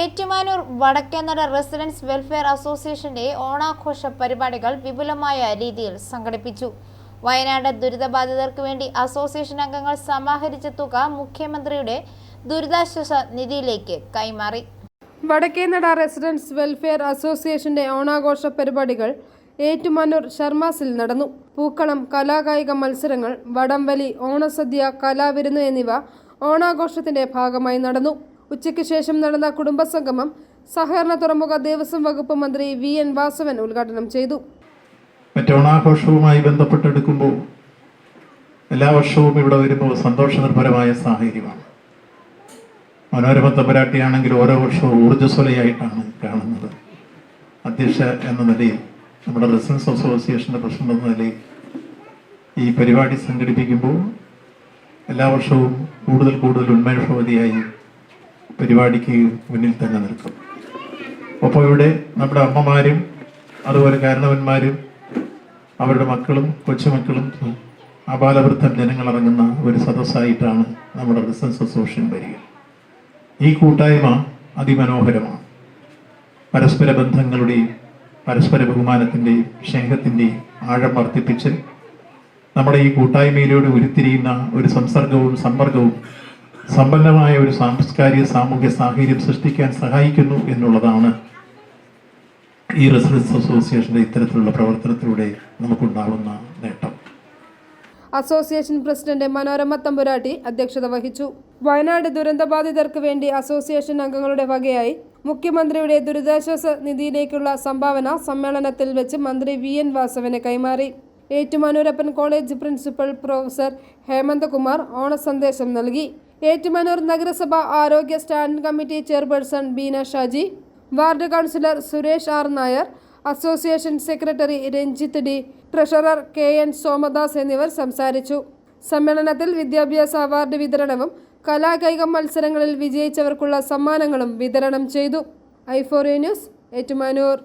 Ettumanoor വടക്കേനട residence welfare അസോസിയേഷന്റെ ഓണാഘോഷ പരിപാടികൾ വിപുലമായ രീതിയിൽ സംഘടിപ്പിച്ചു. വയനാട് ദുരിതബാധിതർക്ക് വേണ്ടി അസോസിയേഷൻ അംഗങ്ങൾ സമാഹരിച്ച തുക മുഖ്യമന്ത്രിയുടെ ദുരിതാശ്വാസ നിധിയിലേക്ക് കൈമാറി. വടക്കേനട റെസിഡൻസ് വെൽഫെയർ അസോസിയേഷന്റെ ഓണാഘോഷ പരിപാടികൾ ഏറ്റുമാനൂർ ഷർമാസിൽ നടന്നു. പൂക്കളം കലാകായിക മത്സരങ്ങൾ വടംവലി ഓണസദ്യ കലാവിരുന്ന് എന്നിവ ഓണാഘോഷത്തിന്റെ ഭാഗമായി നടന്നു. ഉച്ചയ്ക്ക് ശേഷം നടന്ന കുടുംബസംഗമം സഹകരണ തുറമുഖ ദേവസ്വം വകുപ്പ് മന്ത്രി വി എൻ വാസവൻ ഉദ്ഘാടനം ചെയ്തു. മറ്റോണാഘോഷവുമായി ബന്ധപ്പെട്ടെടുക്കുമ്പോൾ എല്ലാ വർഷവും ഇവിടെ വരുമ്പോൾ സന്തോഷനിർഭരമായ സാഹചര്യമാണ്. മനോരമ തമ്പരാട്ടിയാണെങ്കിൽ ഓരോ വർഷവും ഊർജസ്വലയായിട്ടാണ് കാണുന്നത്. അധ്യക്ഷ എന്ന നിലയിൽ നമ്മുടെ റെസിഡൻസ് അസോസിയേഷന്റെ പ്രസിഡന്റ് എന്ന നിലയിൽ ഈ പരിപാടി സംഘടിപ്പിക്കുമ്പോൾ എല്ലാ വർഷവും കൂടുതൽ കൂടുതൽ ഉന്മേഷവതിയായി പരിപാടിക്ക് മുന്നിൽ തന്നെ നിൽക്കും. ഒപ്പം ഇവിടെ നമ്മുടെ അമ്മമാരും അതുപോലെ കാരണവന്മാരും അവരുടെ മക്കളും കൊച്ചുമക്കളും അപാലവൃദ്ധം ജനങ്ങളടങ്ങുന്ന ഒരു സദസ്സായിട്ടാണ് നമ്മുടെ ബിസിനസ് അസോസിയേഷൻ വരിക. ഈ കൂട്ടായ്മ അതിമനോഹരമാണ്. പരസ്പര ബന്ധങ്ങളുടെയും പരസ്പര ബഹുമാനത്തിന്റെയും സ്നേഹത്തിന്റെയും ആഴം വർദ്ധിപ്പിച്ച് നമ്മുടെ ഈ കൂട്ടായ്മയിലൂടെ ഉരുത്തിരിയുന്ന ഒരു സംസർഗവും സമ്പർക്കവും സമ്പന്നമായ ഒരു സാംസ്കാരിക സാമൂഹ്യ സാഹചര്യം സൃഷ്ടിക്കാൻ സഹായിക്കുന്നു എന്നുള്ളതാണ് ഈ റെസിഡൻസ് അസോസിയേഷന്റെ ഇത്തരത്തിലുള്ള പ്രവർത്തനത്തിലൂടെ നമുക്കുണ്ടാകുന്ന നേട്ടം. അസോസിയേഷൻ പ്രസിഡന്റ് മനോരമ തമ്പുരാട്ടി അധ്യക്ഷത വഹിച്ചു. വയനാട് ദുരന്തബാധിതർക്ക് വേണ്ടി അസോസിയേഷൻ അംഗങ്ങളുടെ വകയായി മുഖ്യമന്ത്രിയുടെ ദുരിതാശ്വാസ നിധിയിലേക്കുള്ള സംഭാവന സമ്മേളനത്തിൽ വെച്ച് മന്ത്രി വി എൻ വാസവന് കൈമാറി. Ettumanoorappan college principal professor Hemanth Hemanthakumar ഓണസന്ദേശം നൽകി. ഏറ്റുമാനൂർ നഗരസഭ ആരോഗ്യ standing committee chairperson Beena Shaji ward councillor Suresh R Nair association secretary Ranjith D treasurer K N Somadas എന്നിവർ സംസാരിച്ചു. സമ്മേളനത്തിൽ വിദ്യാഭ്യാസ അവാർഡ് വിതരണവും കലാകായിക മത്സരങ്ങളിൽ വിജയിച്ചവർക്കുള്ള സമ്മാനങ്ങളും വിതരണം ചെയ്തു. ഐ ഐഫോറിയ ന്യൂസ് ഏറ്റുമാനൂർ.